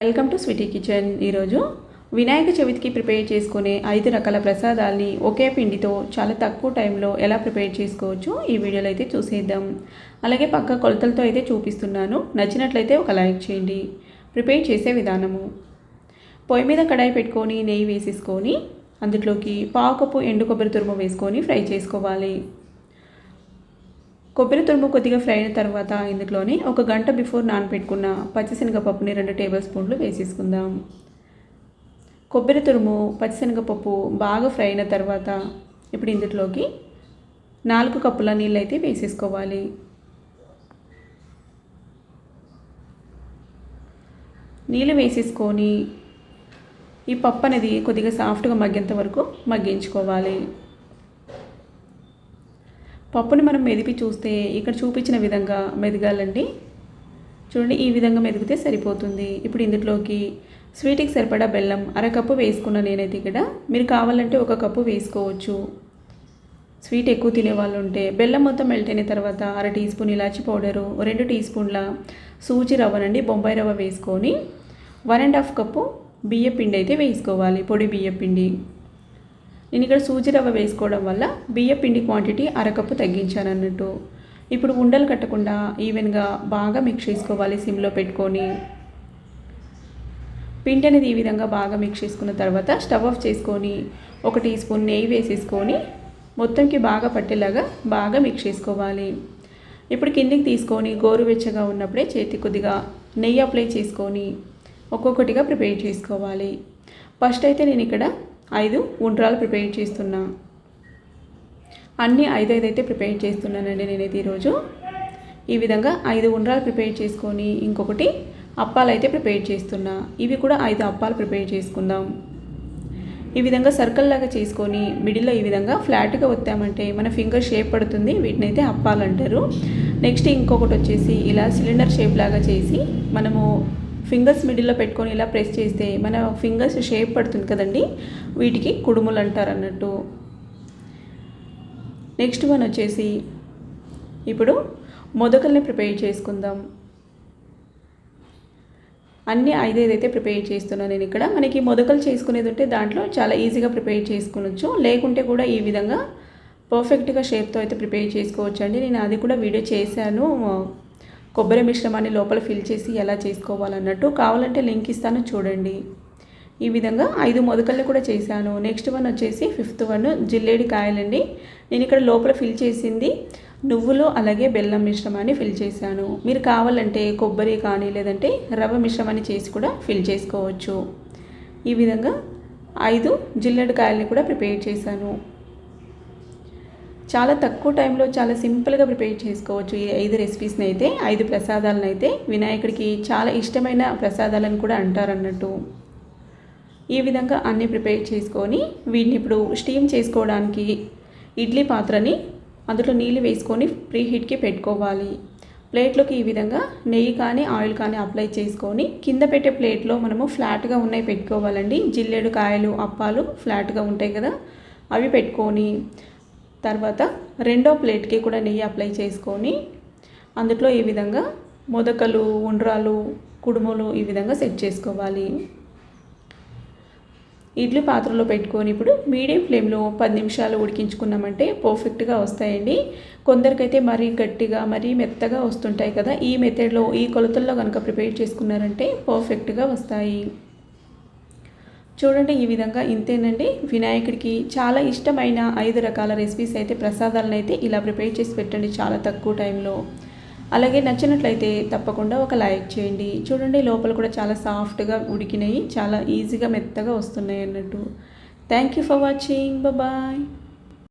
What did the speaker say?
Welcome to Sweety kitchen. ఈరోజు వినాయక చవితికి prepare చేసుకునే ఐదు రకాల ప్రసాదాల్ని ఒకే పిండితో చాలా తక్కువ టైంలో ఎలా ప్రిపేర్ చేసుకోవచ్చు ఈ వీడియోలో అయితే చూసేద్దాం. అలాగే పక్క కొలతలతో అయితే చూపిస్తున్నాను. నచ్చినట్లయితే ఒక లైక్ చేయండి. ప్రిపేర్ చేసే విధానము. పొయ్యి మీద కడాయి పెట్టుకొని నెయ్యి వేసేసుకొని అందులోకి పావు కప్పు ఎండు కొబ్బరి తురుము వేసుకొని ఫ్రై చేసుకోవాలి. కొబ్బరి తురుము కొద్దిగా ఫ్రై అయిన తర్వాత ఇందులోని ఒక గంట బిఫోర్ నానబెట్టుకున్న పచ్చిశనగపప్పుని రెండు టేబుల్ స్పూన్లు వేసేసుకుందాం. కొబ్బరి తురుము పచ్చిశనగపప్పు బాగా ఫ్రై అయిన తర్వాత ఇప్పుడు ఇందులోకి నాలుగు కప్పుల నీళ్ళు అయితే వేసేసుకోవాలి. నీళ్ళు వేసేసుకొని ఈ పప్పు అనేది కొద్దిగా సాఫ్ట్గా మగ్గేంత వరకు మగ్గించుకోవాలి. పప్పుని మనం మెదిపి చూస్తే ఇక్కడ చూపించిన విధంగా మెదగాలండి. చూడండి ఈ విధంగా మెదిగితే సరిపోతుంది. ఇప్పుడు ఇందులోకి స్వీట్కి సరిపడా బెల్లం అరకప్పు వేసుకున్న నేనైతే ఇక్కడ. మీరు కావాలంటే ఒక కప్పు వేసుకోవచ్చు. స్వీట్ ఎక్కువ తినే వాళ్ళు ఉంటే బెల్లం మొత్తం మెల్ట్ అయిన తర్వాత అర టీ స్పూన్ ఇలాచి పౌడరు రెండు టీ స్పూన్ల సూచి రవ్వనండి బొంబాయి రవ్వ వేసుకొని వన్ అండ్ హాఫ్ కప్పు బియ్య పిండి అయితే వేసుకోవాలి పొడి బియ్య పిండి నేను ఇక్కడ సూజీ రవ్వ వేసుకోవడం వల్ల బియ్య పిండి క్వాంటిటీ అరకప్పు తగ్గించాను అన్నట్టు. ఇప్పుడు ఉండలు కట్టకుండా ఈవెన్గా బాగా మిక్స్ చేసుకోవాలి సిమ్లో పెట్టుకొని. పిండి అనేది ఈ విధంగా బాగా మిక్స్ చేసుకున్న తర్వాత స్టవ్ ఆఫ్ చేసుకొని ఒక టీ స్పూన్ నెయ్యి వేసేసుకొని మొత్తంకి బాగా పట్టేలాగా బాగా మిక్స్ చేసుకోవాలి. ఇప్పుడు కిందికి తీసుకొని గోరువెచ్చగా ఉన్నప్పుడే చేతి కొద్దిగా నెయ్యి అప్లై చేసుకొని ఒక్కొక్కటిగా ప్రిపేర్ చేసుకోవాలి. ఫస్ట్ అయితే నేను ఇక్కడ ఐదు ఉండ్రాలు ప్రిపేర్ చేస్తున్నా. అన్నీ ఐదు ఐదు అయితే ప్రిపేర్ చేస్తున్నానండి నేనైతే ఈరోజు. ఈ విధంగా ఐదు ఉండ్రాలు ప్రిపేర్ చేసుకొని ఇంకొకటి అప్పాలు అయితే ప్రిపేర్ చేస్తున్నా. ఇవి కూడా ఐదు అప్పాలు ప్రిపేర్ చేసుకుందాం. ఈ విధంగా సర్కిల్ లాగా చేసుకొని మిడిల్లో ఈ విధంగా ఫ్లాట్గా వత్తామంటే మన ఫింగర్ షేప్ పడుతుంది. వీటిని అయితే అప్పాలు అంటారు నెక్స్ట్ ఇంకొకటి వచ్చేసి ఇలా సిలిండర్ షేప్ లాగా చేసి మనము ఫింగర్స్ మిడిల్లో పెట్టుకొని ఇలా ప్రెస్ చేస్తే మన ఫింగర్స్ షేప్ పడుతుంది కదండి? వీటికి కుడుములు అంటారు అన్నట్టు. నెక్స్ట్ వన్ వచ్చేసి ఇప్పుడు మొదకల్ని ప్రిపేర్ చేసుకుందాం. అన్నీ ఐదైదైతే ప్రిపేర్ చేస్తున్నాను నేను ఇక్కడ. మనకి మొదకలు చేసుకునేది ఉంటే దాంట్లో చాలా ఈజీగా ప్రిపేర్ చేసుకోవచ్చు లేకుంటే కూడా ఈ విధంగా పర్ఫెక్ట్గా షేప్తో అయితే ప్రిపేర్ చేసుకోవచ్చు అండి నేను అది కూడా వీడియో చేశాను. కొబ్బరి మిశ్రమాన్ని లోపల ఫిల్ చేసి ఎలా చేసుకోవాలన్నట్టు కావాలంటే లింక్ ఇస్తాను చూడండి. ఈ విధంగా ఐదు మొదకల్ని కూడా చేశాను. నెక్స్ట్ వన్ వచ్చేసి ఫిఫ్త్ వన్ జిల్లేడి కాయలండి. నేను ఇక్కడ లోపల ఫిల్ చేసింది నువ్వులు అలాగే బెల్లం మిశ్రమాన్ని ఫిల్ చేశాను. మీరు కావాలంటే కొబ్బరి కానీ లేదంటే రవ్వ మిశ్రమాన్ని చేసి కూడా ఫిల్ చేసుకోవచ్చు. ఈ విధంగా ఐదు జిల్లెడు కాయల్ని కూడా ప్రిపేర్ చేశాను. చాలా తక్కువ టైంలో చాలా సింపుల్గా ప్రిపేర్ చేసుకోవచ్చు ఈ ఐదు రెసిపీస్ని అయితే ఐదు ప్రసాదాలను అయితే. వినాయకుడికి చాలా ఇష్టమైన ప్రసాదాలను కూడా అంటారన్నట్టు. ఈ విధంగా అన్నీ ప్రిపేర్ చేసుకొని వీటిని ఇప్పుడు స్టీమ్ చేసుకోవడానికి ఇడ్లీ పాత్రని అందులో నీళ్ళు వేసుకొని ప్రీ హీట్కి పెట్టుకోవాలి. ప్లేట్లోకి ఈ విధంగా నెయ్యి కానీ ఆయిల్ కానీ అప్లై చేసుకొని కింద పెట్టే ప్లేట్లో మనము ఫ్లాట్గా ఉన్నాయి పెట్టుకోవాలండి. జిల్లేడు కాయలు అప్పాలు ఫ్లాట్గా ఉంటాయి కదా అవి పెట్టుకొని తర్వాత రెండో ప్లేట్కి కూడా నెయ్యి అప్లై చేసుకొని అందులో ఈ విధంగా మొదకలు ఉండ్రాలు కుడుములు ఈ విధంగా సెట్ చేసుకోవాలి. ఇడ్లీ పాత్రలో పెట్టుకొని ఇప్పుడు మీడియం ఫ్లేమ్లో పది నిమిషాలు ఉడికించుకున్నామంటే పర్ఫెక్ట్గా వస్తాయండి. కొందరికైతే మరీ గట్టిగా మరీ మెత్తగా వస్తుంటాయి కదా ఈ మెథడ్లో ఈ కొలతల్లో కనుక ప్రిపేర్ చేసుకున్నారంటే పర్ఫెక్ట్గా వస్తాయి. చూడండి ఈ విధంగా ఇంతేనండి. వినాయకుడికి చాలా ఇష్టమైన ఐదు రకాల రెసిపీస్ అయితే ప్రసాదాలను అయితే ఇలా ప్రిపేర్ చేసి పెట్టండి చాలా తక్కువ టైంలో. అలాగే నచ్చినట్లయితే తప్పకుండా ఒక లైక్ చేయండి. చూడండి లోపల కూడా చాలా సాఫ్ట్గా ఉడికినాయి చాలా ఈజీగా మెత్తగా వస్తున్నాయి అన్నట్టు. Thank you for watching bye